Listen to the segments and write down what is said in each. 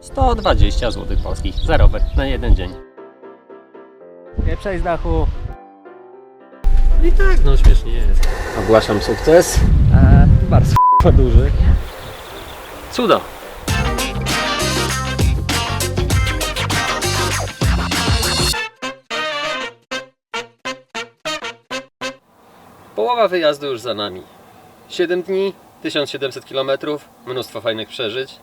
120 zł polskich za rower na jeden dzień. Nie przejść z dachu. I tak, no śmiesznie jest. Ogłaszam sukces. E, bardzo duży. Cudo. Połowa wyjazdu już za nami. 7 dni, 1700 km, mnóstwo fajnych przeżyć.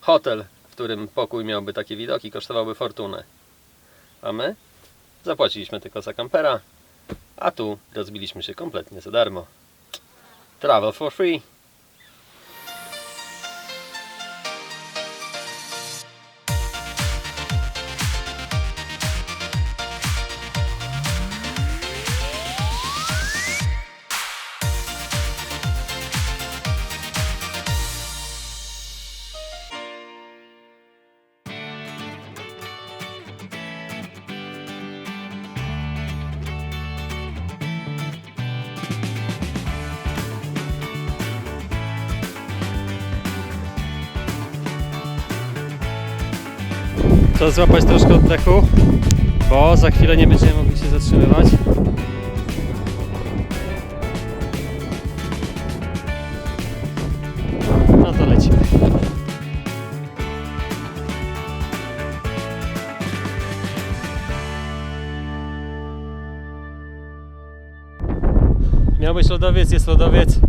Hotel, którym pokój miałby takie widoki, kosztowałby fortunę. A my? Zapłaciliśmy tylko za kampera, a tu rozbiliśmy się kompletnie za darmo. Travel for free. Czas złapać troszkę oddechu, bo za chwilę nie będziemy mogli się zatrzymywać. No to lecimy. Miał być lodowiec, jest lodowiec.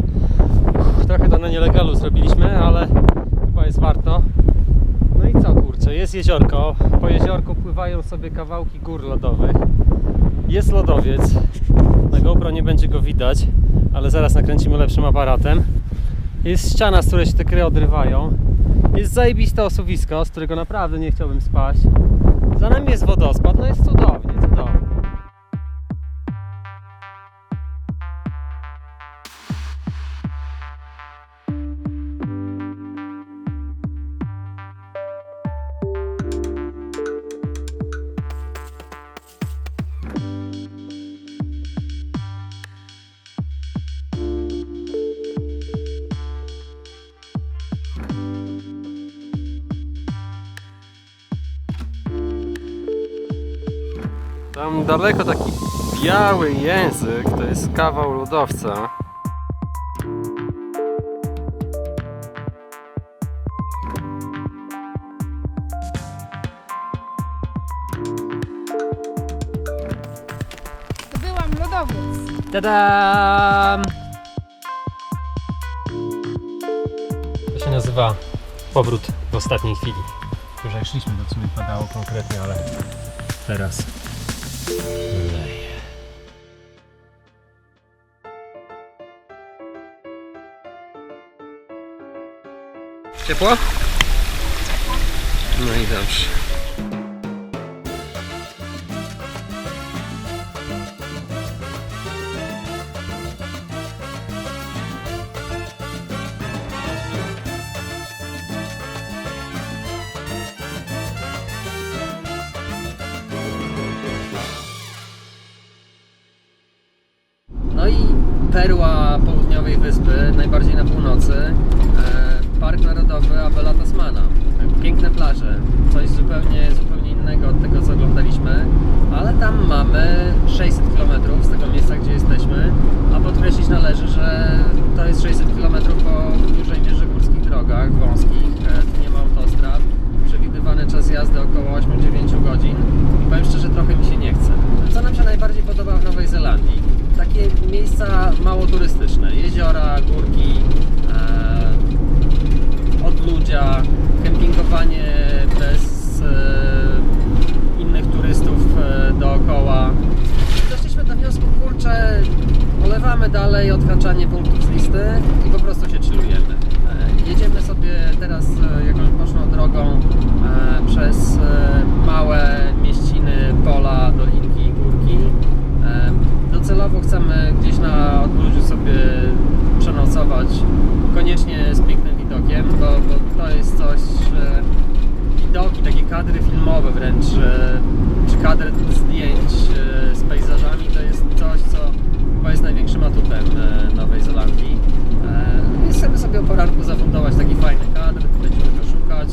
Uff, Trochę to na nielegalu zrobiliśmy, ale chyba jest warto. No i co kurczę, jest jeziorko. Po jeziorku pływają sobie kawałki gór lodowych. Jest lodowiec. Na GoPro nie będzie go widać, ale zaraz nakręcimy lepszym aparatem. Jest ściana, z której się te kry odrywają. Jest zajebiste osuwisko, z którego naprawdę nie chciałbym spaść. Za nami jest wodospad, no jest cudownie, cudownie. Tam daleko taki biały język, to jest kawał lodowca. Zdobyłam lodowiec. Tadam! To się nazywa powrót w ostatniej chwili. Już jak szliśmy, to w sumie padało konkretnie, ale teraz. Ciepło? No i dobrze. Perła południowej wyspy, najbardziej na północy, e, Park Narodowy Abela Tasmana. Piękne plaże, coś zupełnie, zupełnie innego od tego, co oglądaliśmy, ale tam mamy 600 km z tego miejsca, gdzie jesteśmy, a podkreślić należy, że to jest 600 km po dużej mierze górskich drogach, wąskich, e, tu nie ma autostrad, przewidywany czas jazdy około 8-9 godzin i powiem szczerze, trochę mi się nie chce. Co nam się najbardziej podoba w Nowej Zelandii? Takie miejsca mało turystyczne, jeziora, górki, e, odludzia, kempingowanie bez e, innych turystów e, dookoła. Doszliśmy do wniosku, kurczę, olewamy odhaczanie punktów z listy i po prostu się chillujemy. E, Jedziemy sobie teraz e, jakąś boczną drogą e, przez małe mieściny, pola, dolinki, górki. Docelowo chcemy gdzieś na odludziu sobie przenocować, koniecznie z pięknym widokiem, bo, bo to jest coś, widoki, takie kadry filmowe wręcz, czy kadry zdjęć z pejzażami, to jest coś, co chyba jest największym atutem e, Nowej Zelandii. E, I chcemy sobie o poranku zafundować taki fajny kadr, będziemy go szukać.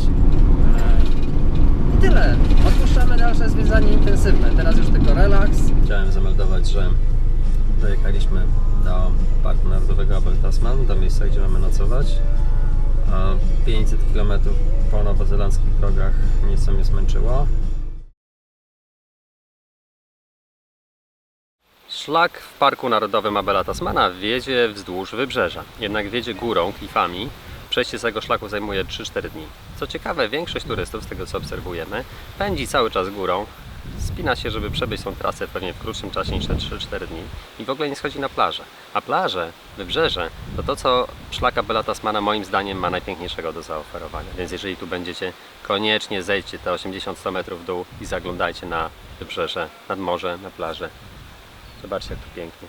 I tyle. Odpuszczamy dalsze zwiedzanie intensywne. Teraz już tylko relaks. Chciałem zameldować, że dojechaliśmy do Parku Narodowego Abel Tasman, do miejsca, gdzie mamy nocować. 500 km po nowozelandzkich drogach nieco mnie zmęczyło. Szlak w Parku Narodowym Abela Tasmana wiedzie wzdłuż wybrzeża, jednak wiedzie górą, klifami. Przejście z tego szlaku zajmuje 3-4 dni. Co ciekawe, większość turystów, z tego co obserwujemy, pędzi cały czas górą, spina się, żeby przebyć tą trasę pewnie w krótszym czasie niż te 3-4 dni i w ogóle nie schodzi na plażę. A plaże, wybrzeże, to to, co szlak Abela Tasmana moim zdaniem ma najpiękniejszego do zaoferowania. Więc jeżeli tu będziecie, koniecznie zejdźcie te 80-100 metrów w dół i zaglądajcie na wybrzeże, nad morze, na plażę. Zobaczcie, jak tu pięknie.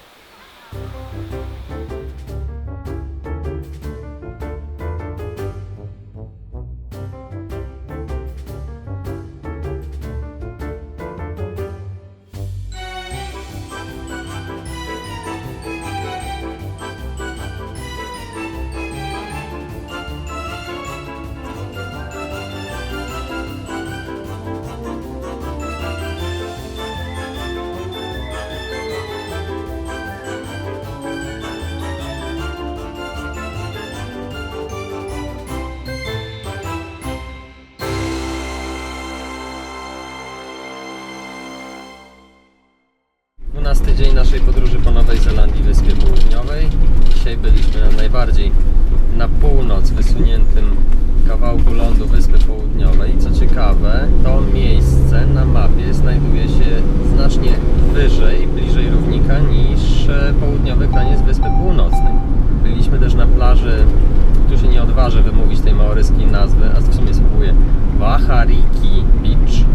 Wahariki Beach.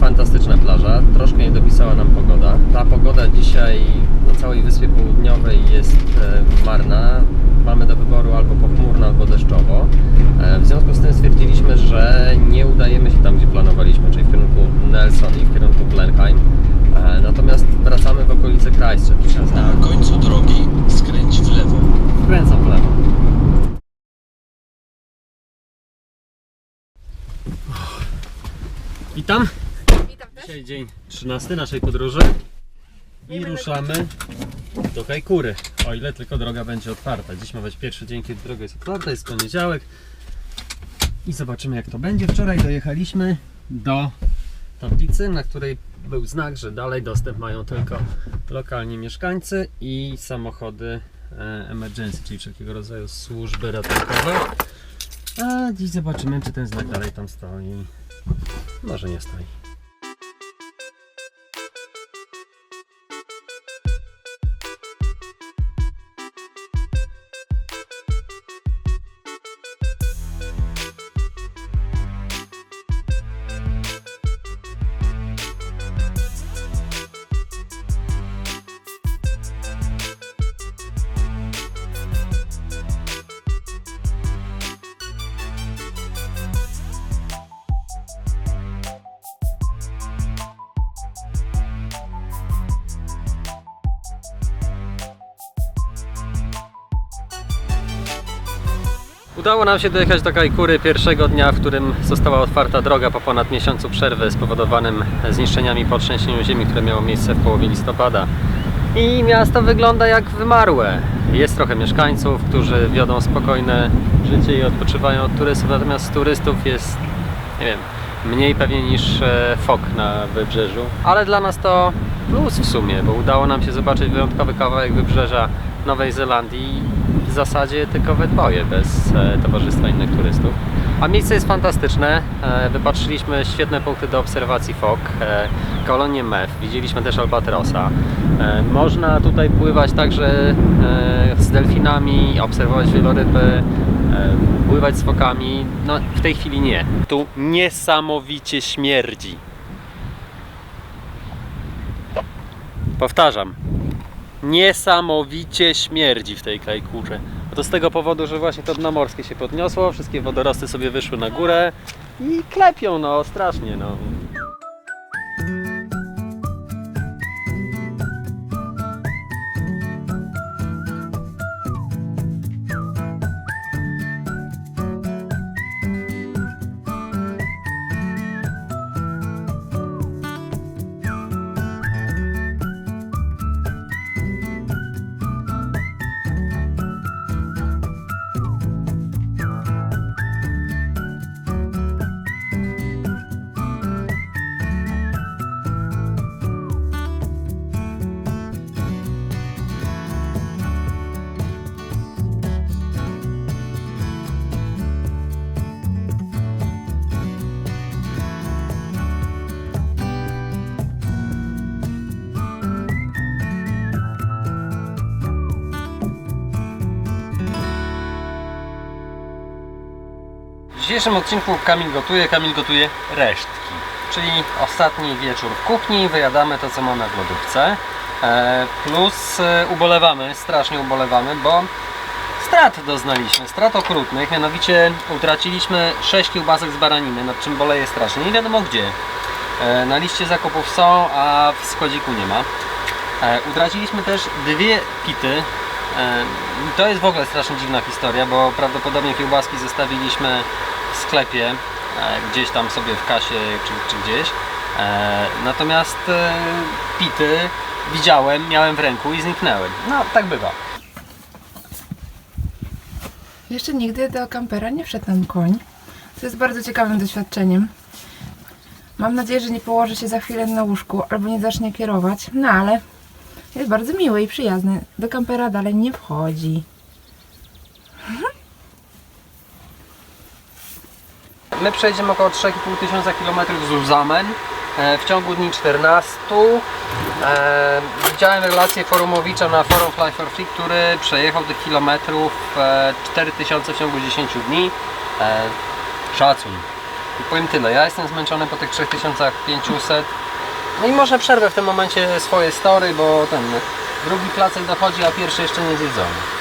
Fantastyczna plaża, troszkę nie dopisała nam pogoda. Ta pogoda dzisiaj na całej Wyspie Południowej jest e, marna. Mamy do wyboru albo pochmurno, albo deszczowo. E, w związku z tym stwierdziliśmy, że nie udajemy się tam, gdzie planowaliśmy, czyli w kierunku Nelson i w kierunku Blenheim. E, natomiast wracamy w okolice Christchurch. Na końcu drogi skręć w lewo. Skręcam w lewo. Witam. Witam też. Dzisiaj dzień 13 naszej podróży i ruszamy do Kajkury, o ile tylko droga będzie otwarta. Dziś ma być pierwszy dzień, kiedy droga jest otwarta, jest poniedziałek i zobaczymy jak to będzie. Wczoraj dojechaliśmy do tablicy, na której był znak, że dalej dostęp mają tylko lokalni mieszkańcy i samochody e, emergency, czyli wszelkiego rodzaju służby ratunkowe. A dziś zobaczymy, czy ten znak dalej tam stoi. Może nie stoi. Udało nam się dojechać do Kajkury pierwszego dnia, w którym została otwarta droga po ponad miesiącu przerwy spowodowanym zniszczeniami po trzęsieniu ziemi, które miało miejsce w połowie listopada. I miasto wygląda jak wymarłe. Jest trochę mieszkańców, którzy wiodą spokojne życie i odpoczywają od turystów, natomiast turystów jest, nie wiem, mniej pewnie niż e, fok na wybrzeżu. Ale dla nas to plus w sumie, bo udało nam się zobaczyć wyjątkowy kawałek wybrzeża Nowej Zelandii zasadzie tylko we dwoje, bez e, towarzystwa innych turystów. A miejsce jest fantastyczne. E, wypatrzyliśmy świetne punkty do obserwacji fok, e, kolonię mew, widzieliśmy też albatrosa. Można tutaj pływać także z delfinami, obserwować wieloryby, pływać z fokami. No w tej chwili nie. Tu niesamowicie śmierdzi. Powtarzam, niesamowicie śmierdzi w tej kajkurze. To z tego powodu, że właśnie to dno morskie się podniosło, wszystkie wodorosty sobie wyszły na górę i klepią, no strasznie, no. Dzisiejszym odcinku Kamil gotuje, Kamil gotuje resztki. Czyli ostatni wieczór w kuchni, wyjadamy to co mamy w lodówce. E, plus e, ubolewamy, strasznie ubolewamy, bo strat doznaliśmy, strat okrutnych, mianowicie utraciliśmy 6 kiełbasek z baraniny, nad czym boleję strasznie, nie wiadomo gdzie. E, na liście zakupów są, a w składziku nie ma. Utraciliśmy też dwie pity. To jest w ogóle strasznie dziwna historia, bo prawdopodobnie kiełbaski zostawiliśmy w sklepie, e, gdzieś tam sobie w kasie czy, czy gdzieś. E, natomiast e, pity widziałem, miałem w ręku i zniknęły. No, tak bywa. Jeszcze nigdy do kampera nie wszedł nam koń. To jest bardzo ciekawym doświadczeniem. Mam nadzieję, że nie położy się za chwilę na łóżku albo nie zacznie kierować. No ale jest bardzo miły i przyjazny. Do kampera dalej nie wchodzi. My przejdziemy około 3,5 tysiąca kilometrów z Luzamen e, w ciągu dni 14. E, widziałem relację forumowicza na Forum Fly for Free, który przejechał tych kilometrów e, 4000 w ciągu 10 dni. E, szacun. I powiem tyle, ja jestem zmęczony po tych 3500. No i może przerwę w tym momencie swoje story, bo ten drugi placek dochodzi, a pierwszy jeszcze nie zjedzony.